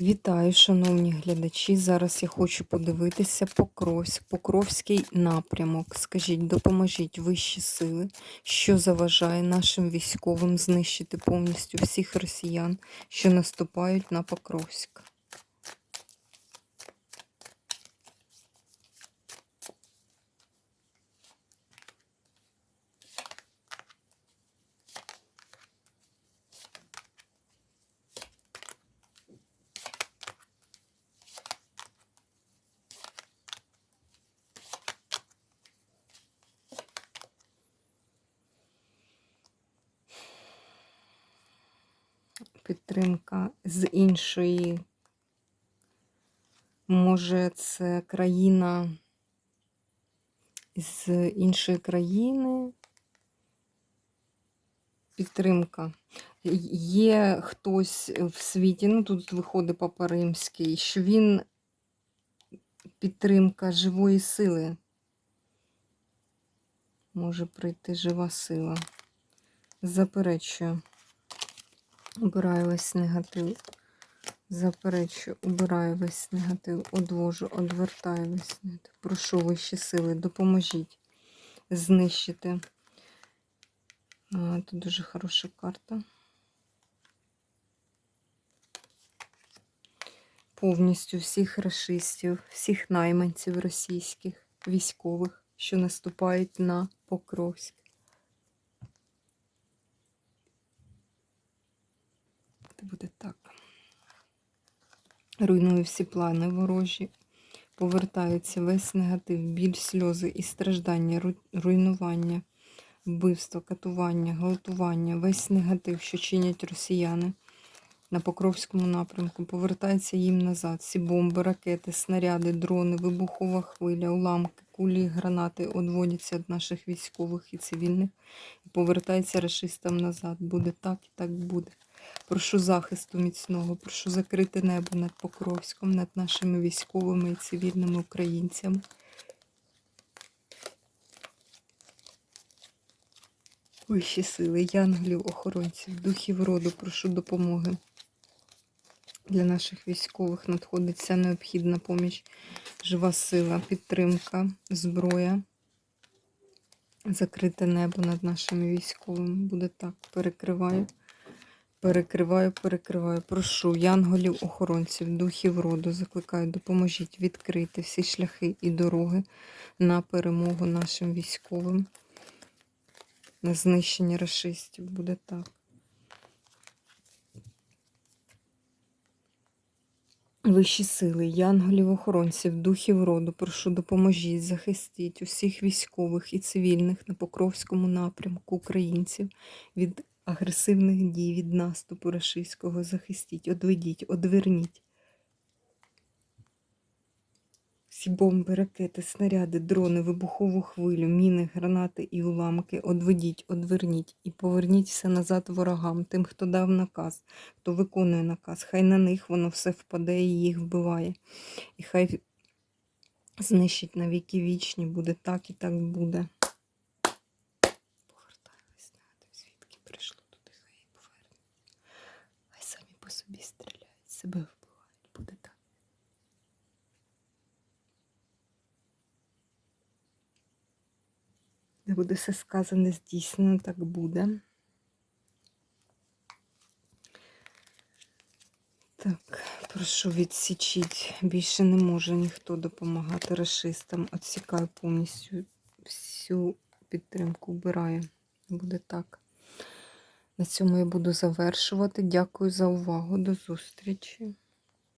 Вітаю, шановні глядачі. Зараз я хочу подивитися Покровськ, Покровський напрямок. Скажіть, допоможіть вищі сили, що заважає нашим військовим знищити повністю всіх росіян, що наступають на Покровськ. Підтримка з іншої. Може, це країна з іншої країни. Підтримка. Є хтось в світі, ну тут виходить Папа Римський, що він підтримка живої сили. Може прийти жива сила. Заперечую. Убираю весь негатив. Заперечую, убираю весь негатив, одвожу, одвертаю весь негатив. Прошу вищі сили, допоможіть знищити. А, Тут дуже хороша карта. Повністю всіх расистів, всіх найманців російських, військових, що наступають на Покровськ. Це буде так. Руйную всі плани ворожі. Повертається весь негатив, біль, сльози і страждання, руйнування, вбивство, катування, гвалтування, весь негатив, що чинять росіяни на Покровському напрямку, повертається їм назад. Всі бомби, ракети, снаряди, дрони, вибухова хвиля, уламки, кулі, гранати одводяться від наших військових і цивільних і повертається рашистам назад. Буде так і так буде. Прошу захисту міцного, прошу закрити небо над Покровськом, над нашими військовими і цивільними українцями. Вищі сили, янголів, охоронців, духів роду, прошу допомоги. Для наших військових надходить вся необхідна поміч, жива сила, підтримка, зброя. Закрите небо над нашими військовими. Буде так. Перекриваю. Перекриваю, перекриваю. Прошу янголів, охоронців, духів роду. Закликаю, допоможіть відкрити всі шляхи і дороги на перемогу нашим військовим. На знищення расистів. Буде так. Вищі сили, янголів, охоронців, духів роду, прошу допоможіть, захистіть усіх військових і цивільних на Покровському напрямку українців від агресивних дій, від наступу рашистського. Захистіть, одведіть, одверніть. Всі бомби, ракети, снаряди, дрони, вибухову хвилю, міни, гранати і уламки одведіть, одверніть і поверніть все назад ворогам, тим, хто дав наказ, хто виконує наказ. Хай на них воно все впаде і їх вбиває. І хай знищить на віки вічні, буде так і так буде. По собі стріляють, себе вбивають, буде так. Де буде все сказане, здійснено, так буде. Так, прошу відсічіть. Більше не може ніхто допомагати расистам. Отсікаю повністю всю підтримку, вбираю. Буде так. На цьому я буду завершувати. Дякую за увагу. До зустрічі.